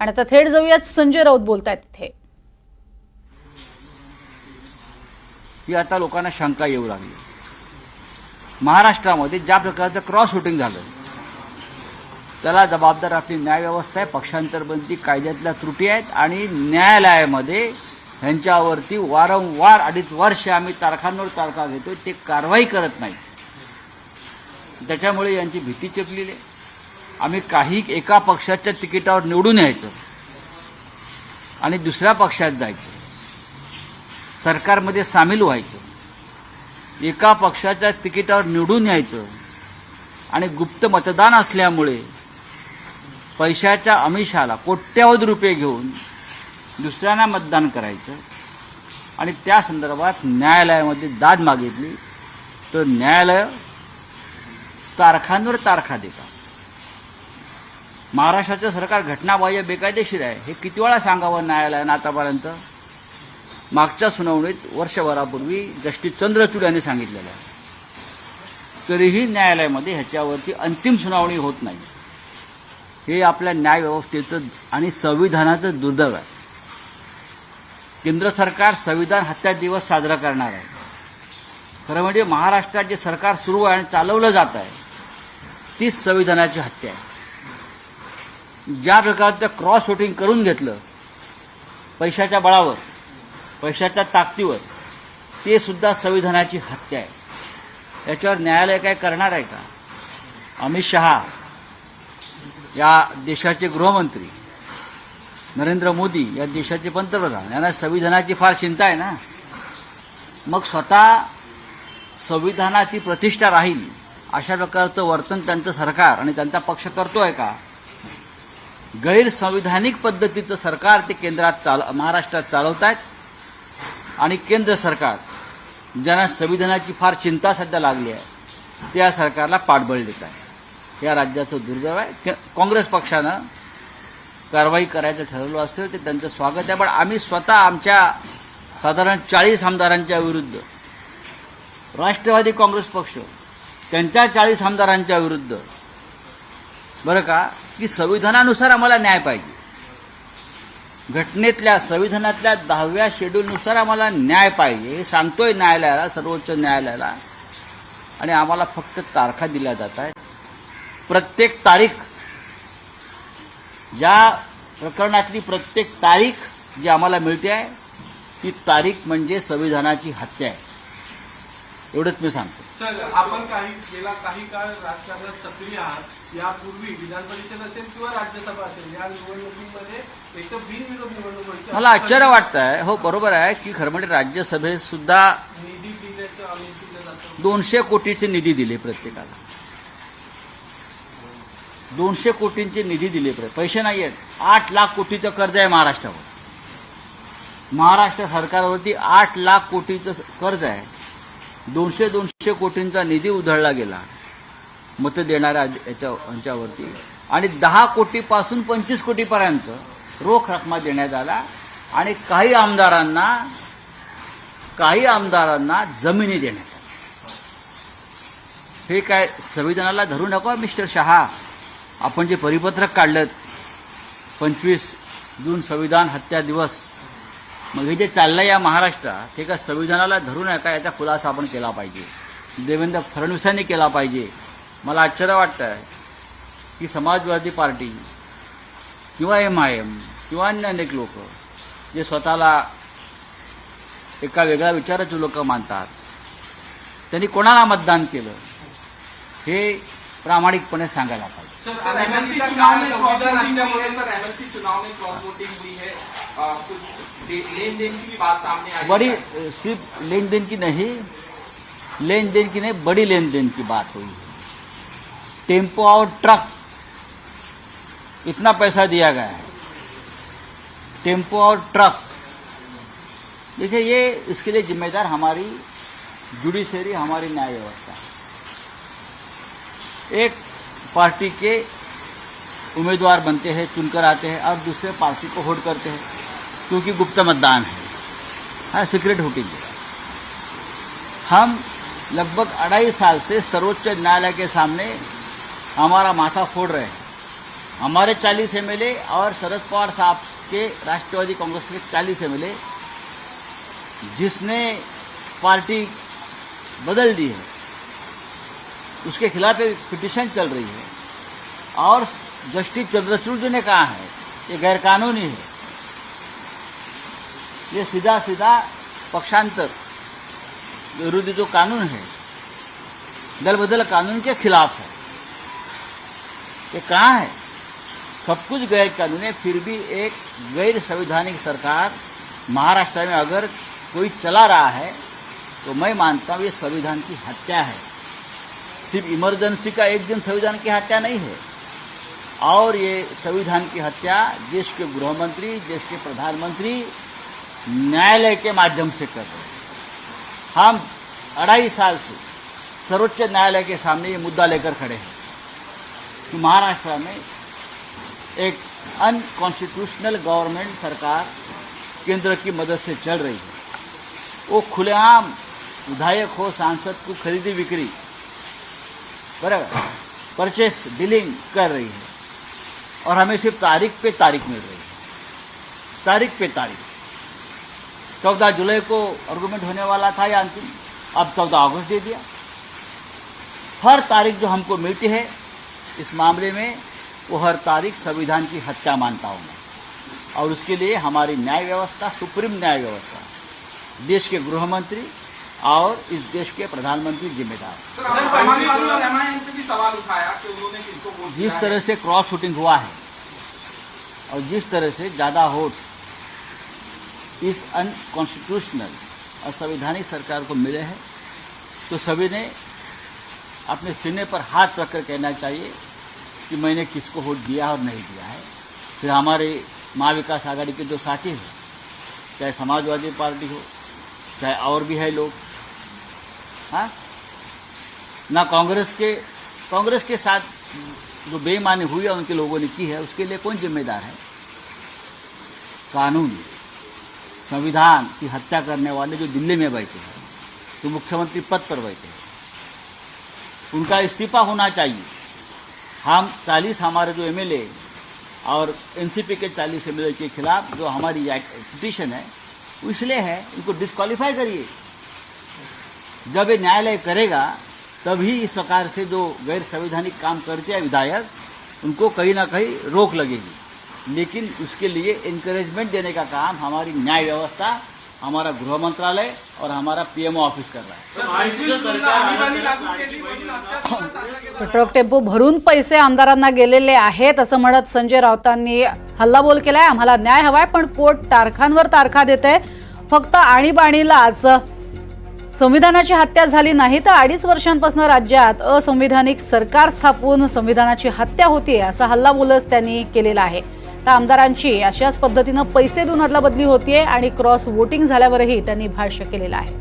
आणि आता थेट जाऊयात. संजय राऊत बोलतायत तिथे. ही आता लोकांना शंका येऊ लागली. महाराष्ट्रामध्ये ज्या प्रकारचं क्रॉस शूटिंग झालं त्याला जबाबदार आपली न्यायव्यवस्था आहे पक्षांतरबंदी कायद्यातल्या त्रुटी आहेत आणि न्यायालयामध्ये ह्यांच्यावरती वारंवार अडीच वर्ष आम्ही तारखांवर तारखा घेतोय ते कारवाई करत नाही त्याच्यामुळे यांची भीती चेपलेली आहे. आम्ही काही एका पक्षाच्या तिकिटावर निवडून यायचं आणि दुसऱ्या पक्षात जायचं. सरकारमध्ये सामील व्हायचं. एका पक्षाच्या तिकिटावर निवडून यायचं आणि गुप्त मतदान असल्यामुळे पैशाच्या अमिषाला कोट्यावधी रुपये घेऊन दुसऱ्यांना मतदान करायचं आणि त्या संदर्भात न्यायालयामध्ये दाद मागितली. तर न्यायालय तारखांवर तारखा देतात. महाराष्ट्राचं सरकार घटनाबाह्य बेकायदेशीर आहे. हे किती वेळा सांगावं न्यायालयानं आतापर्यंत मागच्या सुनावणीत वर्षभरापूर्वी जस्टिस चंद्रचूड यांनी सांगितलेलं आहे. तरीही न्यायालयामध्ये ह्याच्यावरती अंतिम सुनावणी होत नाही. हे आपल्या न्यायव्यवस्थेचं आणि संविधानाचं दुर्दैव आहे. केंद्र सरकार संविधान हत्या दिवस साजरा करणार आहे. खरं म्हणजे महाराष्ट्रात जे सरकार सुरू आहे आणि चालवलं जात आहे तीच संविधानाची हत्या आहे. ज्या प्रकारचं क्रॉस वोटिंग करून घेतलं पैशाच्या बळावर पैशाच्या ताकदीवर ते सुद्धा संविधानाची हत्या आहे. याच्यावर न्यायालय काय करणार आहे का? अमित शहा या देशाचे गृहमंत्री नरेंद्र मोदी या देशाचे पंतप्रधान यांना संविधानाची फार चिंता आहे ना? मग स्वतः संविधानाची प्रतिष्ठा राहील अशा प्रकारचं वर्तन त्यांचं सरकार आणि त्यांचा पक्ष करतोय का? गैरसंविधानिक पद्धतीचं सरकार ते केंद्रात चाल महाराष्ट्रात चालवत आहेत आणि केंद्र सरकार ज्यांना संविधानाची फार चिंता सध्या लागली आहे त्या सरकारला पाठबळ देत आहे. या राज्याचं दुर्दैव आहे. काँग्रेस पक्षानं कारवाई करायचं ठरवलं असेल ते त्यांचं स्वागत आहे. पण आम्ही स्वतः आमच्या साधारण चाळीस आमदारांच्या विरुद्ध राष्ट्रवादी काँग्रेस पक्ष त्यांच्या चाळीस आमदारांच्या विरुद्ध बरं का? की संविधानानुसार आम्हाला न्याय पाहिजे. घटनेतल्या संविधानातल्या दहाव्या शेड्यूलनुसार आम्हाला न्याय पाहिजे. हे सांगतोय न्यायालयाला सर्वोच्च न्यायालयाला. आणि आम्हाला फक्त तारखा दिल्या जात आहेत. प्रत्येक तारीख या प्रकरणातली प्रत्येक तारीख जी आम्हाला मिळते आहे ती तारीख म्हणजे संविधानाची हत्या आहे. एवढंच मी सांगतो. आपण काही गेला काही काळ राजकारणात सक्रिय आहात. यापूर्वी विधान परिषद असेल किंवा राज्यसभा असेल या निवडणुकीमध्ये एक तर बिनविरोध निवडणूक व्हायची. मला आश्चर्य वाटतं आहे हो बरोबर आहे की खरं म्हणजे राज्यसभेत सुद्धा निधी दिल्याचं आम्ही दिलं जातं. दोनशे कोटीचे निधी दिले प्रत्येकाला. दोनशे कोटींचे निधी दिले प्र- पैसे नाही आहेत. आठ लाख कोटीचं कर्ज आहे महाराष्ट्रावर. महाराष्ट्र सरकारवरती आठ लाख कोटीचं स- कर्ज आहे. दोनशे दोनशे कोटींचा निधी उधळला गेला. मतं देणाऱ्या याच्या यांच्यावरती. आणि दहा कोटीपासून पंचवीस कोटीपर्यंत रोख रकमा देण्यात आला. आणि काही आमदारांना काही आमदारांना जमिनी देण्यात आल्या. हे काय संविधानाला धरू नका मिस्टर शहा? आपण जे परिपत्रक काढलं पंचवीस जून संविधान हत्या दिवस मग हे जे चाललंय या महाराष्ट्रात हे का संविधानाला धरून आहे का? याचा खुलासा आपण केला पाहिजे. देवेंद्र फडणवीसांनी केला पाहिजे. मला आश्चर्य वाटतं आहे की समाजवादी पार्टी किंवा एम आय एम किंवा अन्य अनेक लोक जे स्वतःला एका वेगळ्या विचाराचे लोक मानतात त्यांनी कोणाला मतदान केलं हे प्रामाणिकपणे सांगायला पाहिजे. सर एमएलसी चुनाव में क्रॉस वोटिंग हुई है सर एमएलसी चुनाव में क्रॉस वोटिंग हुई है कुछ लेन देन की भी बात सामने आई बड़ी सिर्फ़ लेन देन की नहीं लेन देन की नहीं बड़ी लेन देन की बात हुई टेंपो और ट्रक इतना पैसा दिया गया है। टेंपो और ट्रक देखिए ये इसके लिए जिम्मेदार हमारी जुडिशरी हमारी न्याय व्यवस्था एक पार्टी के उम्मीदवार बनते हैं, चुनकर आते हैं और दूसरे पार्टी को वोट करते हैं, क्योंकि गुप्त मतदान है। हाँ सीक्रेट वोटिंग हम लगभग अढ़ाई साल से सर्वोच्च न्यायालय के सामने हमारा माथा फोड़ रहे हैं। हमारे 40 एमएलए और शरद पवार साहब के राष्ट्रवादी कांग्रेस के 40 एमएलए जिसने पार्टी बदल दी है। उसके खिलाफ एक पिटिशन चल रही है। और जस्टिस चंद्रचूड़ जी ने कहा है, ये गैरकानूनी है। ये सीधा सीधा पक्षांतर विरोधी जो कानून है दल बदल कानून के खिलाफ है। ये कहाँ है? सब कुछ गैर कानूनी है, फिर भी एक गैर संवैधानिक सरकार महाराष्ट्र में अगर कोई चला रहा है तो मैं मानता हूँ ये संविधान की हत्या है। सिर्फ़ इमरजेंसी का एक दिन संविधान की हत्या नहीं है। और ये संविधान की हत्या देश के गृह मंत्री देश के प्रधानमंत्री न्यायालय के माध्यम से कर रहे हैं। हम अढ़ाई साल से सर्वोच्च न्यायालय के सामने ये मुद्दा लेकर खड़े हैं कि महाराष्ट्र में एक अनकॉन्स्टिट्यूशनल गवर्नमेंट सरकार केंद्र की मदद से चल रही है। वो खुलेआम विधायक हो, सांसद को खरीदी बिक्री बराबर। परचेस डीलिंग कर रही है। और हमें सिर्फ़ तारीख पे तारीख मिल रही है। तारीख पे तारीख। चौदह जुलाई को आर्गूमेंट होने वाला था या अंतिम। अब चौदह अगस्त दे दिया। हर तारीख जो हमको मिलती है, इस मामले में वो हर तारीख संविधान की हत्या मानता हूँ मैं। और उसके लिए हमारी न्याय व्यवस्था, सुप्रीम न्याय व्यवस्था, देश के गृह मंत्री और इस देश के प्रधानमंत्री जिम्मेदार। वोट जिस तरह से क्रॉस शूटिंग हुआ है और जिस तरह से ज़्यादा वोट्स इस अनकॉन्स्टिट्यूशनल असंवैधानिक सरकार को मिले हैं तो सभी ने अपने सीने पर हाथ रखकर कहना चाहिए कि मैंने किसको वोट दिया और नहीं दिया है। फिर हमारे महा विकास आघाड़ी के जो साथी हैं चाहे समाजवादी पार्टी हो चाहे और भी है लोग हाँ? ना कांग्रेस के कांग्रेस के साथ जो बेईमानी हुई है, उनके लोगों ने की है, उसके लिए कौन जिम्मेदार है? कानून, संविधान की हत्या करने वाले जो दिल्ली में बैठे हैं, जो मुख्यमंत्री पद पर बैठे हैं, उनका इस्तीफा होना चाहिए। हम 40 हमारे जो एमएलए और एनसीपी के 40 एमएलए के खिलाफ जो हमारी पिटिशन है इसलिए है उनको डिस्कालीफाई करिए। जब ये न्यायालय करेगा तभी इस प्रकार से जो गैर संवैधानिक काम करते हैं विधायक उनको कहीं ना कहीं रोक लगेगी। लेकिन उसके लिए इंकरेजमेंट देने का काम हमारी न्याय व्यवस्था हमारा गृह मंत्रालय और हमारा पीएमओ ऑफिस कर रहा है. ट्रक टेम्पो भरून पैसे आमदारांना गेलेले आहेत असं म्हणत संजय राऊतांनी हल्लाबोल केलाय. आम्हाला न्याय हवाय पण कोर्ट तारखांवर तारखा देते फक्त आणीबाणीलाच संविधानाची हत्या झाली नाही तर अडीच वर्षांपासून राज्यात असंविधानिक सरकार स्थापून संविधानाची हत्या होतीये असा हल्लाबोलच त्यांनी केलेला आहे. तर आमदारांची अशाच पद्धतीनं पैसे देऊन अदलाबदली होतीये आणि क्रॉस वोटिंग झाल्यावरही त्यांनी भाष्य केलेलं आहे.